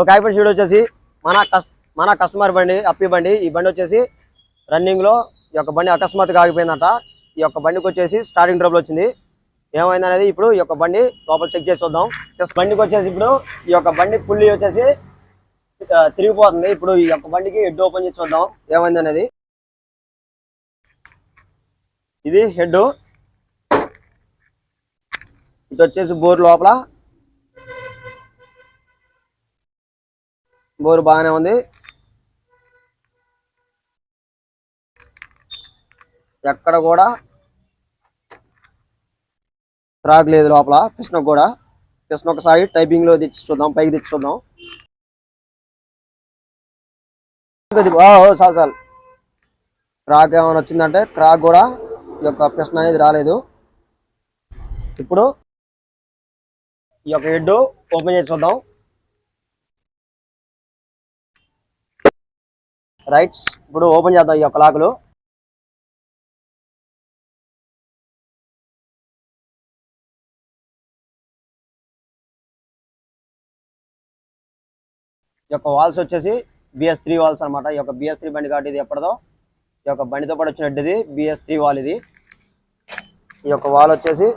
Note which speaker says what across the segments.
Speaker 1: ఒక హైబ్రిడ్ షీడ్ వచ్చేసి మన మన కస్టమర్ బండి అప్పి బండి. ఈ బండి వచ్చేసి రన్నింగ్లో ఈ యొక్క బండి అకస్మాత్తుగా ఆగిపోయిందట. ఈ యొక్క బండికి వచ్చేసి స్టార్టింగ్ ట్రబుల్ వచ్చింది. ఏమైంది అనేది ఇప్పుడు ఈ యొక్క బండి లోపల చెక్ చేసి చూద్దాం. జస్ట్ బండికి వచ్చేసి ఇప్పుడు ఈ యొక్క బండి పుల్లి వచ్చేసి తిరిగిపోతుంది. ఇప్పుడు ఈ యొక్క బండికి హెడ్ ఓపెన్ చేసి చూద్దాం. ఏమైంది అనేది ఇది హెడ్ ఇటు వచ్చేసి బోర్ లోపల. బోరు బాగానే ఉంది. ఎక్కడ కూడా ట్రాక్ లేదు లోపల. కృష్ణ కూడా. కృష్ణ ఒకసారి టైపింగ్లో తెచ్చి చూద్దాం పైకి తెచ్చి చూద్దాం. చాలు చాలు. క్రాక్ ఏమైనా వచ్చిందంటే క్రాక్ కూడా ఈ యొక్క ప్రశ్న అనేది రాలేదు. ఇప్పుడు ఈ యొక్క హెడ్ ఓపెన్ చేసి చూద్దాం. రైట్ ఇప్పుడు ఓపెన్ చేద్దాం ఈ యొక్క లాకులు. ఈ యొక్క వాల్స్ వచ్చేసి బిఎస్ త్రీ వాల్స్ అనమాట ఈ యొక్క బిఎస్ త్రీ బండి కాబట్టి ఇది ఎప్పటిదో ఈ యొక్క బండితో పాటు వచ్చినట్టు ఇది బిఎస్ త్రీ వాల్ ఇది. ఈ యొక్క వాల్ వచ్చేసి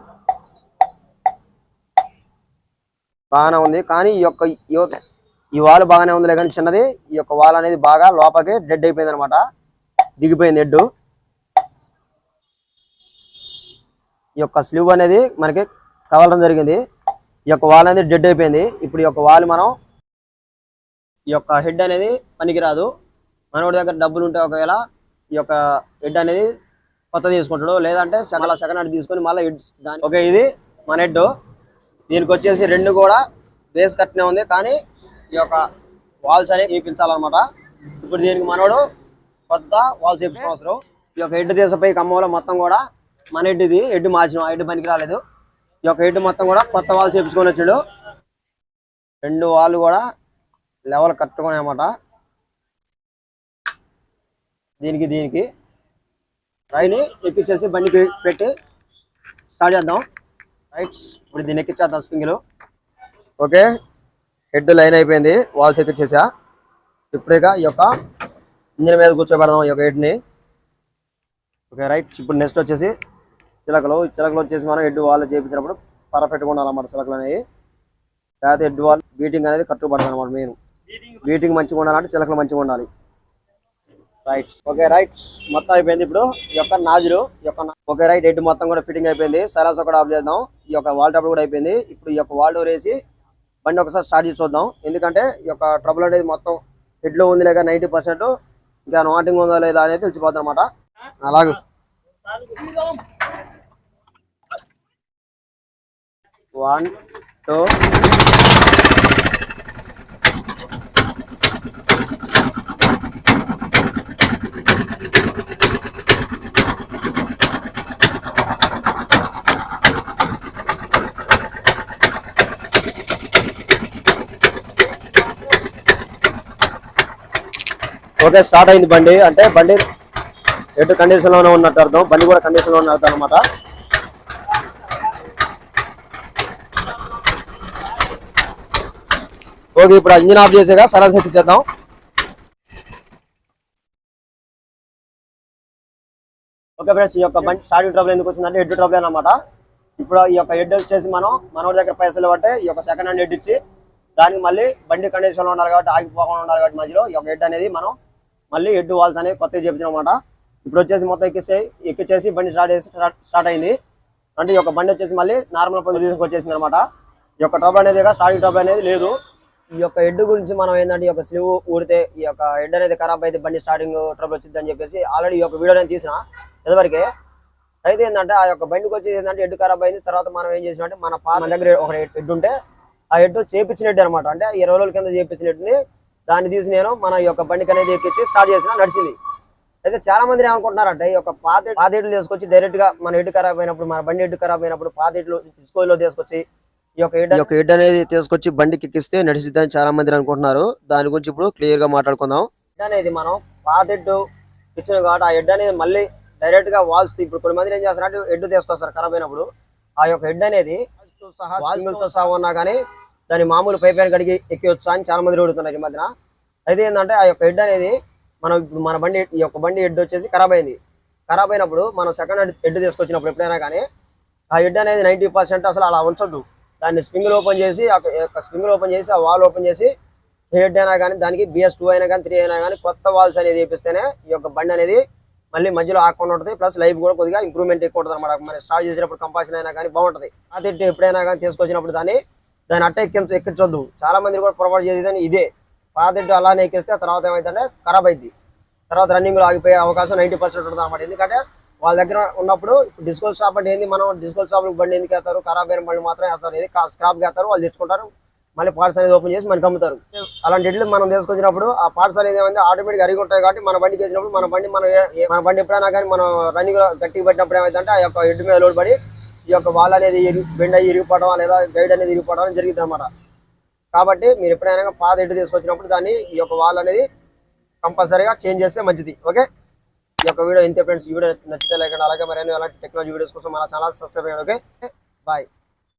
Speaker 1: బాగానే ఉంది. కానీ ఈ యొక్క ఈ వాల్ బాగానే ఉందిలే కానీ చిన్నది ఈ యొక్క వాల్ అనేది బాగా లోపలికి డెడ్ అయిపోయింది అనమాట దిగిపోయింది హెడ్ ఈ యొక్క స్లీవ్ అనేది మనకి కదలడం జరిగింది. ఈ యొక్క వాల్ అనేది డెడ్ అయిపోయింది. ఇప్పుడు ఈ యొక్క వాల్ మనం ఈ యొక్క హెడ్ అనేది పనికిరాదు. మనోడి దగ్గర డబ్బులు ఉంటే ఒకవేళ ఈ యొక్క హెడ్ అనేది కొత్త తీసుకుంటాడు. లేదంటే సగల సెకండ్ హ్యాండ్ తీసుకొని మళ్ళీ హెడ్ దాని ఓకే ఇది మన హెడ్ దీనికి వచ్చేసి రెండు కూడా బేస్ కట్నే ఉంది. కానీ ఈ యొక్క వాల్స్ అనేవి వేయించాలన్నమాట ఇప్పుడు దీనికి మనోడు కొత్త వాల్స్ వేయించడం అవసరం. ఈ యొక్క హెడ్ తీసపై కమ్మంలో మొత్తం కూడా మన హెడ్ ఇది హెడ్ మార్చిన హెడ్ పనికి రాలేదు. ఈ యొక్క హెడ్ మొత్తం కూడా కొత్త వాల్స్ వేయించుకొని వచ్చాడు. రెండు వాళ్ళు కూడా లెవెల్ కట్టుకున్నాయన్నమాట అన్నమాట. దీనికి దీనికి. రైని ఎక్కిచ్చేసి బండికి పెట్టి స్టార్ట్ చేద్దాం. రైట్ ఇప్పుడు దీన్ని ఎక్కిచ్చేద్దాం స్ప్రింగ్లు ఓకే? హెడ్ లైన్ అయిపోయింది వాల్స్ ఎక్కించేసా ఇప్పుడు ఇక ఈ యొక్క ఇంజిన్ మీద కూర్చోబెడదాం ఈ యొక్క హెడ్ని ఓకే రైట్ ఇప్పుడు నెక్స్ట్ వచ్చేసి చిలకలు. చిలకలు వచ్చేసి మనం హెడ్ వాల్ చేయించినప్పుడు పర్ఫెక్ట్గా ఉండాలన్నమాట చిలకలు అనేవి. లేకపోతే హెడ్ వాల్ బీటింగ్ అనేది కరెక్ట్ పడుతుంది అనమాట మెయిన్ బీటింగ్ మంచిగా ఉండాలంటే చిలకలు మంచిగా ఉండాలి. రైట్ ఓకే రైట్ మొత్తం అయిపోయింది ఇప్పుడు ఈ యొక్క నాజులు. ఈ యొక్క ఓకే రైట్ హెడ్ మొత్తం కూడా ఫిట్టింగ్ అయిపోయింది. సైలెన్స్ కూడా ఆఫ్ చేద్దాం. ఈ యొక్క వాల్ టాప్ కూడా అయిపోయింది. ఇప్పుడు ఈ యొక్క వాల్ డోర్ వేసి బండి ఒకసారి స్టార్ట్ చేసి చూద్దాం. ఎందుకంటే ఈ యొక్క ట్రబుల్ అనేది మొత్తం హెడ్లో ఉంది లేక నైన్టీ పర్సెంట్ ఇంకా నాటింగ్ ఉందా లేదా అనేది తెలిసిపోతుంది అనమాట అలాగే. వన్ టూ ఓకే స్టార్ట్ అయింది బండి. అంటే బండి ఎటు కండిషన్లోనే ఉన్నట్టు అర్థం. బండి కూడా కండిషన్లో ఉన్నట్టు అనమాట ఓకే ఇప్పుడు ఇంజిన్ ఆఫ్ చేసేగా సరళ సెట్ చేద్దాం. ఓకే ఫ్రెండ్స్ ఈ యొక్క బండి స్టార్టింగ్ ట్రబుల్ ఎందుకు వచ్చిందంటే హెడ్ ట్రబుల్ అనమాట ఇప్పుడు ఈ యొక్క హెడ్ వచ్చేసి మనం మనోడి దగ్గర పైసలు పట్టే ఈ యొక్క సెకండ్ హ్యాండ్ హెడ్ ఇచ్చి దానికి మళ్ళీ బండి కండిషన్లో ఉండాలి కాబట్టి ఆగిపోకుండా ఉండాలి కాబట్టి మధ్యలో ఈ యొక్క హెడ్ అనేది మనం మళ్ళీ హెడ్ వాల్స్ అనేది కొత్తగా చేపించాం అనమాట ఇప్పుడు వచ్చేసి మొత్తం ఎక్కిస్తే ఎక్కిచ్చేసి బండి స్టార్ట్ చేసి స్టార్ట్ అయింది. అంటే ఈ యొక్క బండి వచ్చేసి మళ్ళీ నార్మల్ పొజిషన్కి వచ్చేసింది అనమాట ఈ యొక్క ట్రబుల్ అనేది స్టార్టింగ్ ట్రబుల్ అనేది లేదు. ఈ యొక్క హెడ్ గురించి మనం ఏంటంటే ఈ యొక్క స్లీవ్ ఊడితే ఈ యొక్క హెడ్ అనేది ఖరాబ్ అయితే బండి స్టార్టింగ్ ట్రబుల్ వచ్చింది అని చెప్పేసి ఆల్రెడీ ఈ యొక్క వీడియో నేను తీసిన ఇదివరకే. అయితే ఏంటంటే ఆ యొక్క బండికి వచ్చి ఏంటంటే హెడ్ ఖరాబ్ అయింది. తర్వాత మనం ఏం చేసినట్టే మన పా మన దగ్గర ఒక హెడ్ ఉంటే ఆ హెడ్ చేపించిన హెడ్ అనమాట అంటే ఇరవై రోజుల కింద చేపించిన హెడ్ని దాన్ని తీసి నేను మన యొక్క బండికి అనేది ఎక్కించి స్టార్ట్ చేసిన నడిచింది. అయితే చాలా మంది ఏమనుకుంటున్నారంటే ఈ యొక్క పాత పాత హెడ్లు తీసుకొచ్చి డైరెక్ట్గా మన హెడ్ ఖరాబ్ అయినప్పుడు మన బండి హెడ్ ఖరాబ్ అయినప్పుడు పాత హెడ్లు డిస్కోలో తీసుకొచ్చి ఈ యొక్క హెడ్ అనేది తీసుకొచ్చి బండికి ఎక్కిస్తే నడిచిద్దని చాలా మంది అనుకుంటున్నారు. దాని గురించి ఇప్పుడు క్లియర్గా మాట్లాడుకుందాం. హెడ్ అనేది మనం పాత హెడ్ ఇచ్చిన కాబట్టి ఆ హెడ్ అనేది మళ్ళీ డైరెక్ట్గా వాల్స్ ఇప్పుడు కొన్ని మంది ఏం చేస్తారంటే హెడ్ తీసుకొస్తారు ఖరాబ్ అయినప్పుడు. ఆ యొక్క హెడ్ అనేది సహా తో సహా ఉన్నా కానీ దాని మామూలు పైప్ లైన్ కడిగి ఎక్కివచ్చా అని చాలా మంది అడుగుతున్నారు ఈ మధ్యన. అయితే ఏంటంటే ఆ యొక్క హెడ్ అనేది మనం ఇప్పుడు మన బండి ఈ యొక్క బండి హెడ్ వచ్చేసి ఖరాబ్ అయింది. ఖరాబ్ అయినప్పుడు మనం సెకండ్ హెడ్ హెడ్ తీసుకొచ్చినప్పుడు ఎప్పుడైనా కానీ ఆ హెడ్ అనేది నైంటీ పర్సెంట్ అసలు అలా ఉంచొద్దు. దాన్ని స్ప్రింగ్ ఓపెన్ చేసి ఆ యొక్క స్ప్రింగ్ ఓపెన్ చేసి ఆ వాల్ ఓపెన్ చేసి హెడ్ అయినా కానీ దానికి బిఎస్ టూ అయినా కానీ త్రీ అయినా కానీ కొత్త వాల్స్ అనేది వేపిస్తేనే ఈ యొక్క బండి అనేది మళ్ళీ మధ్యలో ఆకుండా ఉంటుంది. ప్లస్ లైఫ్ కూడా కొద్దిగా ఇంప్రూవ్మెంట్ ఎక్కువ ఉంటుంది అనమాట మనం స్టార్ట్ చేసినప్పుడు కంపాషన్ అయినా కానీ బాగుంటుంది. అది ఎప్పుడైనా కానీ తీసుకొచ్చినప్పుడు దాన్ని దాన్ని అట్ట ఎక్కించ ఎక్కించొద్దు. చాలా మంది కూడా పొరపాటు చేసేదని ఇదే. పాత అలానే ఎక్కిస్తే తర్వాత ఏమైందంటే ఖరాబ్ అయింది. తర్వాత రన్నింగ్లో ఆగిపోయే అవకాశం నైంటీ పర్సెంట్ ఉంటుంది అనమాట ఎందుకంటే వాళ్ళ దగ్గర ఉన్నప్పుడు డిస్కో షాప్ అంటే ఏంది? మనం డిస్కో షాప్ బండి ఎందుకు వేస్తారు ఖరాబ్ అయిన బండి మాత్రం వేస్తారు ఇది స్క్రాప్ వేస్తారు వాళ్ళు తెచ్చుకుంటారు. మళ్ళీ పార్ట్స్ అనేది ఓపెన్ చేసి మనకి అమ్ముతారు. అలాంటి ఎడ్లు మనం తీసుకొచ్చినప్పుడు ఆ పార్ట్స్ అనేది ఏమైంది? ఆటోమేటిక్ అరిగి ఉంటాయి కాబట్టి మన బండికి వేసినప్పుడు మన బండి మనం మన బండి ఎప్పుడైనా కానీ మనం రన్నింగ్ గట్టిగా పెట్టినప్పుడు ఏమైందంటే ఆ యొక్క హెడ్ మీద లోడ్ పడి ఈ యొక్క వాల్ అనేది బెండ్ అయ్యి ఇరిగిపోవడం లేదా గైడ్ అనేది ఇరిగిపోవడం జరిగింది అనమాట కాబట్టి మీరు ఎప్పుడైనా పాత ఇటు తీసుకొచ్చినప్పుడు దాన్ని ఈ యొక్క వాల్ అనేది కంపల్సరీగా చేంజ్ చేస్తే మంచిది. ఓకే? ఈ యొక్క వీడియో ఇంతే ఫ్రెండ్స్. ఈ వీడియో నచ్చితే లేకుండా అలాగే మరి అలాంటి టెక్నాలజీ వీడియోస్ కోసం మన ఛానల్ సబ్స్క్రైబ్ చేయండి. ఓకే? బాయ్.